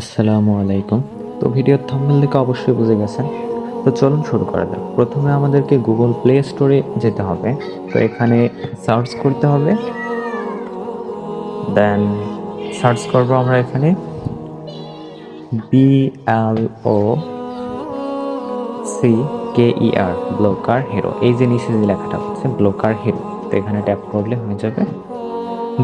আসসালামু আলাইকুম। তো ভিডিওর থাম্বনেল দেখে অবশ্যই বুঝে গেছেন। তো চলুন শুরু করা যাক। প্রথমে আমাদেরকে গুগল প্লে স্টোরে যেতে হবে। তো এখানে সার্চ করতে হবে। দেন সার্চ করব আমরা এখানে। B L O C K E R blocker hero এই যে নিচে যে লেখাটা হচ্ছে ব্লকার হিরো তো এখানে ট্যাপ করলে হয়ে যাবে।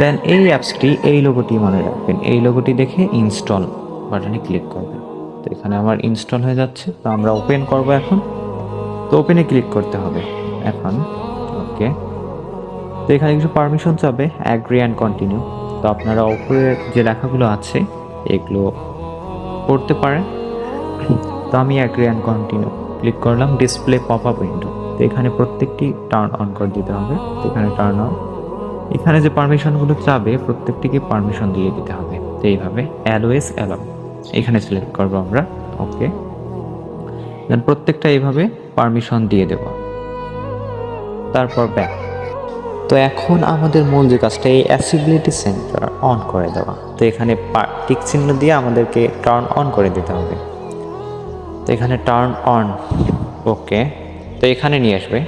দেন এই অ্যাপসটি এই লোগোটি মনে রাখবেন। এই লোগোটি দেখে ইনস্টল বাটনে ক্লিক করবেন তো এখানে আমার ইনস্টল হয়ে যাচ্ছে, তো আমরা ওপেন করব এখন। তো ওপেনে ক্লিক করতে হবে এখন ওকে তো এখানে কিছু পারমিশন চাবে অ্যাগ্রি অ্যান্ড কন্টিনিউ তো আপনারা উপরে যে লেখাগুলো আছে, এগুলো পড়তে পারেন। তো আমি অ্যাগ্রি অ্যান্ড কন্টিনিউ ক্লিক করলাম ডিসপ্লে পপ আপ উইন্ডো তো এখানে প্রত্যেকটি টার্ন অন করে দিতে হবে। তো এখানে টার্ন অন এখানে যে পারমিশনগুলো চাবে, প্রত্যেকটিকে পারমিশন দিয়ে দিতে হবে। তো এইভাবে অ্যালোয়েস অ্যালাউ এখানে সিলেক্ট করব আমরা ওকে দেন প্রত্যেকটা এইভাবে পারমিশন দিয়ে দেব। তারপর ব্যাক তো এখন আমাদের মূল যে কাজটা, এই অ্যাসিবিলিটি সেন্টার অন করে দেওয়া। তো এখানে টিক চিহ্ন দিয়ে আমাদেরকে টার্ন অন করে দিতে হবে। তো এখানে টার্ন অন ওকে তো এখানে নিয়ে আসবে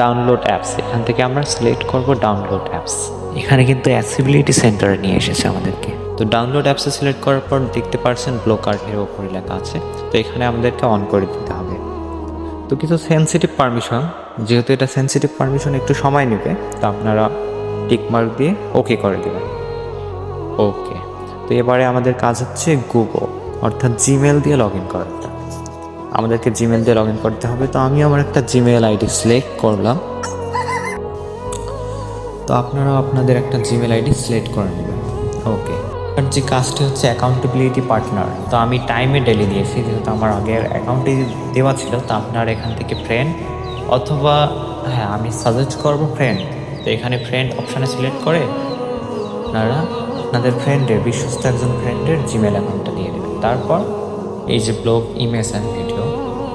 ডাউনলোড অ্যাপস এখান থেকে আমরা সিলেক্ট করব ডাউনলোড অ্যাপস এখানে কিন্তু অ্যাসিবিলিটি সেন্টারে নিয়ে এসেছে আমাদেরকে। তো ডাউনলোড অ্যাপসে সিলেক্ট করার পর দেখতে পারছেন ব্লকার এর ওপরে লেখা আছে। তো এখানে আমাদেরকে অন করে দিতে হবে। তো কিছু সেন্সিটিভ পারমিশন যেহেতু এটা সেন্সিটিভ পারমিশন একটু সময় নেবে। তো আপনারা টিকমার্ক দিয়ে ওকে করে দেবেন। ওকে তো এবারে আমাদের কাজ হচ্ছে গুগল অর্থাৎ জিমেল দিয়ে লগ ইন করাটা। আমাদেরকে জিমেল দিয়ে লগ ইন করতে হবে। তো আমি আমার একটা জিমেল আইডি সিলেক্ট করলাম। তো আপনারা আপনাদের একটা জিমেল আইডি সিলেক্ট করে নেবেন। ওকে আর যে কাজটি হচ্ছে অ্যাকাউন্টেবিলিটি পার্টনার তো আমি টাইমে ডেলি দিয়েছি যেহেতু আমার আগের অ্যাকাউন্টে দেওয়া ছিল তো আপনার এখান থেকে ফ্রেন্ড অথবা হ্যাঁ আমি সাজেস্ট করব ফ্রেন্ড তো এখানে ফ্রেন্ড অপশানে সিলেক্ট করে আপনারা আপনাদের ফ্রেন্ডের বিশ্বস্ত একজন ফ্রেন্ডের জিমেল অ্যাকাউন্টটা দিয়ে দেবেন। তারপর এই যে ব্লগ ইমেজ অ্যান্ড ভিডিও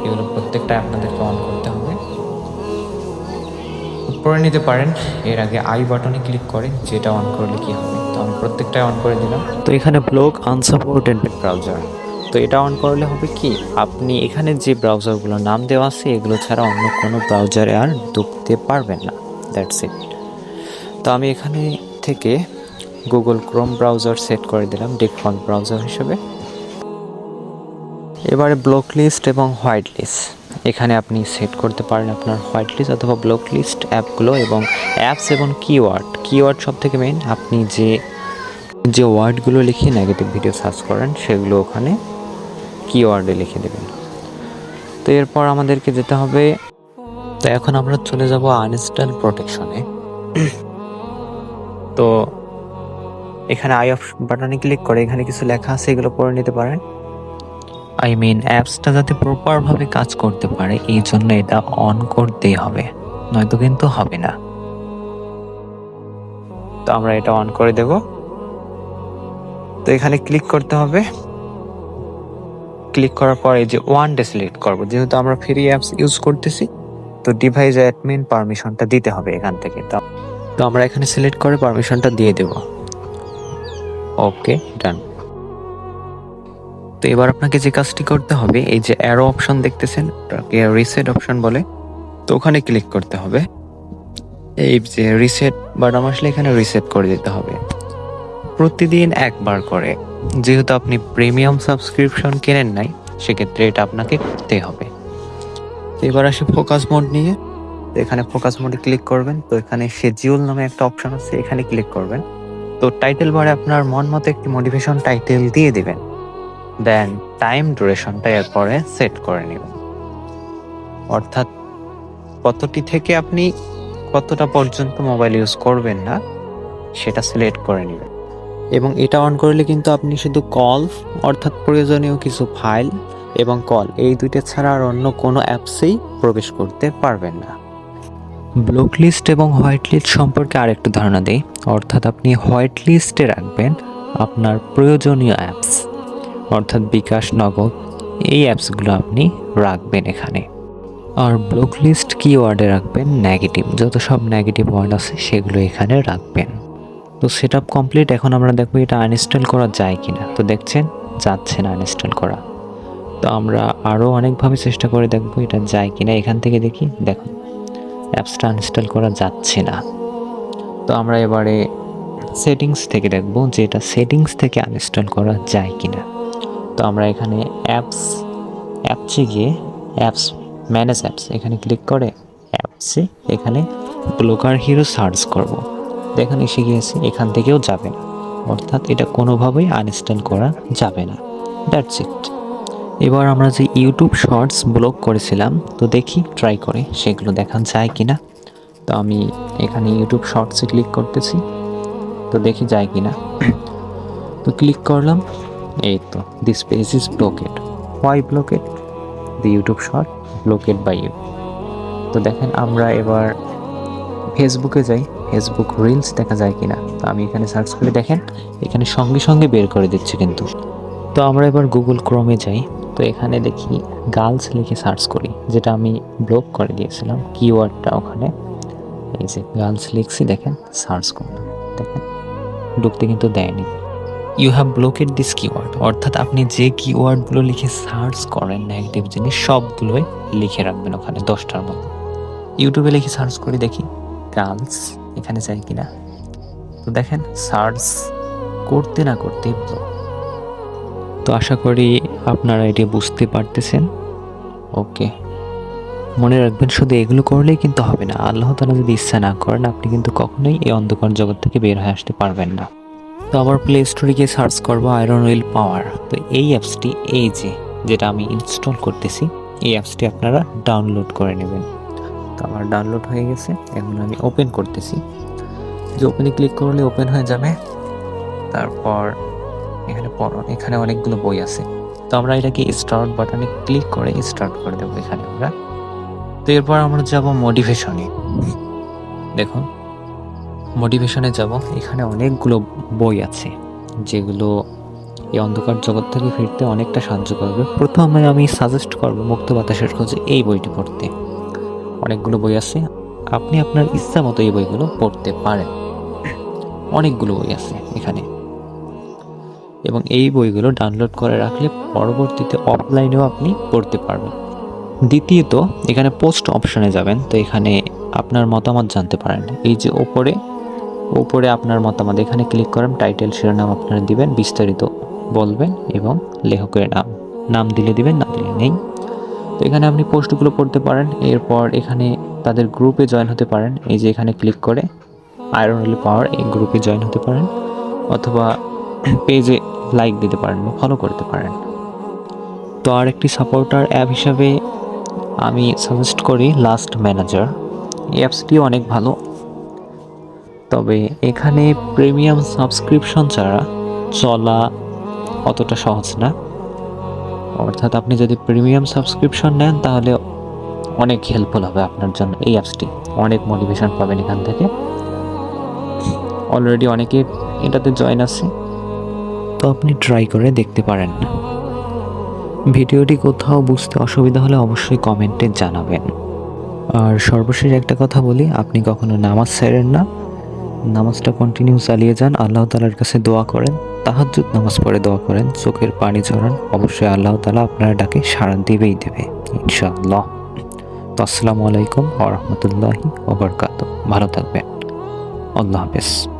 এগুলো প্রত্যেকটা আপনাদেরকে অন করতে হবে। করে নিতে পারেন। এর আগে আই বাটনে ক্লিক করে যেটা অন করলে কি হবে? তো আমি প্রত্যেকটাই অন করে দিলাম। তো এখানে ব্লগ আনসাপোর্টেড ব্রাউজার তো এটা অন করলে হবে কি? আপনি এখানে যে ব্রাউজারগুলোর নাম দেওয়া আছে, এগুলো ছাড়া অন্য কোনো ব্রাউজারে আর ঢুকতে পারবেন না। দ্যাটস ইট তো আমি এখানে থেকে গুগল ক্রোম ব্রাউজার সেট করে দিলাম ডিফল্ট ব্রাউজার হিসেবে। এবারে ব্লক লিস্ট এবং হোয়াইট লিস্ট এখানে আপনি সেট করতে পারেন আপনার হোয়াইট লিস্ট অথবা ব্লক লিস্ট অ্যাপগুলো এবং অ্যাপস এবং কিওয়ার্ড কিওয়ার্ড সব থেকে মেইন আপনি যে যে ওয়ার্ডগুলো লিখে নেগেটিভ ভিডিও সার্চ করেন, সেগুলো ওখানে কিওয়ার্ডে লিখে দেবেন। তো এরপর আমাদেরকে যেতে হবে। তো এখন আমরা চলে যাব আনইনস্টল প্রোটেকশনে তো এখানে আই অফ বাটনে ক্লিক করে এখানে কিছু লেখা আছে, এগুলো পড়ে নিতে পারেন। আই মিন অ্যাপসটা যাতে প্রপারভাবে কাজ করতে পারে, এই জন্য এটা অন করতেই হবে। নয়তো কিন্তু হবে না। তো আমরা এটা অন করে দেব। তো এখানে ক্লিক করতে হবে। ক্লিক করার পর যে ওয়ান ডে সিলেক্ট করব। যেহেতু আমরা ফ্রি অ্যাপস ইউজ করতেছি, তো ডিভাইস অ্যাডমিন পারমিশনটা দিতে হবে এখান থেকে। তো তো আমরা এখানে সিলেক্ট করে পারমিশনটা দিয়ে দেব। ওকে ডান তো এবার আপনাকে যে কাজটি করতে হবে, এই যে অ্যারো অপশন দেখতেছেন, ওটাকে রিসেট অপশন বলে, তো ওখানে ক্লিক করতে হবে। এই যে রিসেট বাটন আসলে এখানে রিসেট করে দিতে হবে। প্রতিদিন একবার করে। যেহেতু আপনি প্রিমিয়াম সাবস্ক্রিপশন কেনেন নাই, সেক্ষেত্রে এটা আপনাকে করতে হবে। তো এবার আসি ফোকাস মোড নিয়ে। এখানে ফোকাস মোডে ক্লিক করবেন। তো এখানে শেডিউল নামে একটা অপশন আছে, এখানে ক্লিক করবেন। তো টাইটেল বারে আপনার মন মতো একটি মোটিভেশন টাইটেল দিয়ে দিবেন। দেন টাইম ডিউরেশনটা এরপরে সেট করে নেবেন অর্থাৎ কতটি থেকে আপনি কতটা পর্যন্ত মোবাইল ইউজ করবেন না, সেটা সিলেক্ট করে নেবেন। এবং এটা অন করলে কিন্তু আপনি শুধু কল, অর্থাৎ প্রয়োজনীয় কিছু ফাইল এবং কল, এই দুইটা ছাড়া আর অন্য কোনো অ্যাপসেই প্রবেশ করতে পারবেন না। ব্লক লিস্ট এবং হোয়াইট লিস্ট সম্পর্কে আরেকটু ধারণা দিই। অর্থাৎ আপনি হোয়াইট লিস্টে রাখবেন আপনার প্রয়োজনীয় অ্যাপস। অর্থাৎ বিকাশ নগদ, এই অ্যাপসগুলো আপনি রাখবেন এখানে। আর ব্লক লিস্ট কি ওয়ার্ডে রাখবেন নেগেটিভ যত সব নেগেটিভ ওয়ার্ড আছে সেগুলো এখানে রাখবেন। তো সেট কমপ্লিট এখন আমরা দেখব এটা আনইনস্টল করা যায় কিনা। তো দেখছেন, যাচ্ছে না আনইনস্টল করা। তো আমরা আরও অনেকভাবে চেষ্টা করে দেখব এটা যায় কিনা। এখান থেকে দেখি, দেখুন, অ্যাপসটা আনইনস্টল করা যাচ্ছে না। তো আমরা এবারে সেটিংস থেকে দেখব যে এটা সেটিংস থেকে আনইনস্টল করা যায় কিনা। তো আমরা এখানে অ্যাপস অ্যাপসে গিয়ে অ্যাপস ম্যানেজ অ্যাপস এখানে ক্লিক করে অ্যাপসে এখানে ব্লকার হিরো সার্চ করব। দেখেন, এসে গিয়েছে, এখান থেকেও যাবে না। অর্থাৎ এটা কোনোভাবেই আনইনস্টল করা যাবে না। দ্যাটস ইট এবার আমরা যে ইউটিউব শর্টস ব্লক করেছিলাম, তো দেখি ট্রাই করে, সেগুলো দেখা যায় কি না তো আমি এখানে ইউটিউব শর্টসে ক্লিক করতেছি। তো দেখি যায় কি না তো ক্লিক করলাম। এই তো this page is blocked why blocked the YouTube short blocked by you তো দেখেন, আমরা এবার ফেসবুকে যাই। ফেসবুক রিলস দেখা যায় কিনা? তো আমি এখানে সার্চ করে দেখেন, এখানে সঙ্গে সঙ্গে বের করে দিচ্ছে কিন্তু। তো আমরা এবার গুগল ক্রোমে যাই। তো এখানে দেখি গার্লস লিখে সার্চ করি, যেটা আমি ব্লক করে দিয়েছিলাম কিওয়ার্ডটা ওখানে। এই যে গার্লস লিখছি, দেখেন সার্চ করলাম। দেখেন ঢুকতে কিন্তু দেয়নি। You have blocked this keyword অর্থাৎ আপনি যে কিওয়ার্ডগুলো লিখে সার্চ করেন নেগেটিভ জিনিস, সবগুলোই লিখে রাখবেন ওখানে, দশটার মতো। ইউটিউবে লিখে সার্চ করে, দেখি। গার্লস এখানে যাই কিনা। তো দেখেন সার্চ করতে না করতে তো আশা করি আপনারা এটি বুঝতে পারতেছেন। ওকে। মনে রাখবেন, শুধু এগুলো করলেই কিন্তু হবে না। আল্লাহ তালা যদি ইচ্ছা না করেন, আপনি কিন্তু কখনোই এই অন্ধকার জগৎ থেকে বের হয়ে আসতে পারবেন না। তো আবার প্লে স্টোরে গিয়ে সার্চ করব আয়রন উইল পাওয়ার তো এই অ্যাপসটি এই যে, যেটা আমি ইনস্টল করতেছি, এই অ্যাপসটি আপনারা ডাউনলোড করে নেবেন। তো আমার ডাউনলোড হয়ে গেছে, এখন আমি ওপেন করতেছি। যে ওপেনে ক্লিক করলে ওপেন হয়ে যাবে। তারপর এখানে পড়ো এখানে অনেকগুলো বই আছে। তো আমরা এটাকে স্টার্ট বাটনে ক্লিক করে স্টার্ট করে দেবো এখানে আমরা। তো এরপর আমরা যাব মোটিভেশনে দেখুন মোটিভেশনে যাব। এখানে অনেকগুলো বই আছে, যেগুলো এই অন্ধকার জগৎ থেকে ফিরতে অনেকটা সাহায্য করবে। প্রথমে আমি সাজেস্ট করব মুক্ত বাতাসের খোঁজে এই বইটি পড়তে। অনেকগুলো বই আছে। আপনি আপনার ইচ্ছা মতো এই বইগুলো পড়তে পারেন। অনেকগুলো বই আছে এখানে। এবং এই বইগুলো ডাউনলোড করে রাখলে পরবর্তীতে অফলাইনেও আপনি পড়তে পারবেন। দ্বিতীয়ত, এখানে পোস্ট অপশনে যাবেন। তো এখানে আপনার মতামত জানতে পারেন। এই যে ওপরে ওপরে আপনার মতামত। এখানে ক্লিক করেন টাইটেল শিরোনাম আপনারা দিবেন, বিস্তারিত বলবেন এবং লেখকের নাম। নাম দিলে দিবেন, না দিলে নেই। তো এখানে আপনি পোস্টগুলো পড়তে পারেন। এরপর এখানে তাদের গ্রুপে জয়েন হতে পারেন। এই যে এখানে ক্লিক করে আয়রন পাওয়ার এই গ্রুপে জয়েন হতে পারেন। অথবা পেজে লাইক দিতে পারেন বা ফলো করতে পারেন। তো আর একটি সাপোর্টার অ্যাপ হিসাবে আমি সাজেস্ট করি লাস্ট ম্যানেজার এই অ্যাপসটিও অনেক ভালো। তবে এখানে প্রিমিয়াম সাবস্ক্রিপশন ছাড়া চলা অতটা সহজ না। অর্থাৎ আপনি যদি প্রিমিয়াম সাবস্ক্রিপশন নেন, তাহলে অনেক হেল্পফুল হবে আপনার জন্য এই অ্যাপসটি অনেক মোটিভেশন পাবেন এখান থেকে। অলরেডি অনেকে এটাতে জয়েন আছে। তো আপনি ট্রাই করে দেখতে পারেন। ভিডিওটি কোথাও বুঝতে অসুবিধা হলে অবশ্যই কমেন্টে জানাবেন। আর সর্বশেষ একটা কথা বলি, আপনি কখনো নামাজ ছেড়েন না। নামাজটা কন্টিনিউ চালিয়ে যান, আল্লাহ তালার কাছে দোয়া করেন তাহাজুদ নামাজ পড়ে দোয়া করেন, চোখের পানি ঝরান, অবশ্যই আল্লাহ তালা আপনার ডাকে সাড়া দেবেই দেবে, ইনশাআল্লাহ। তো আসসালামু আলাইকুম ওরহমতুল্লাহি ওবরকাত ভালো থাকবেন, আল্লাহ হাফেজ।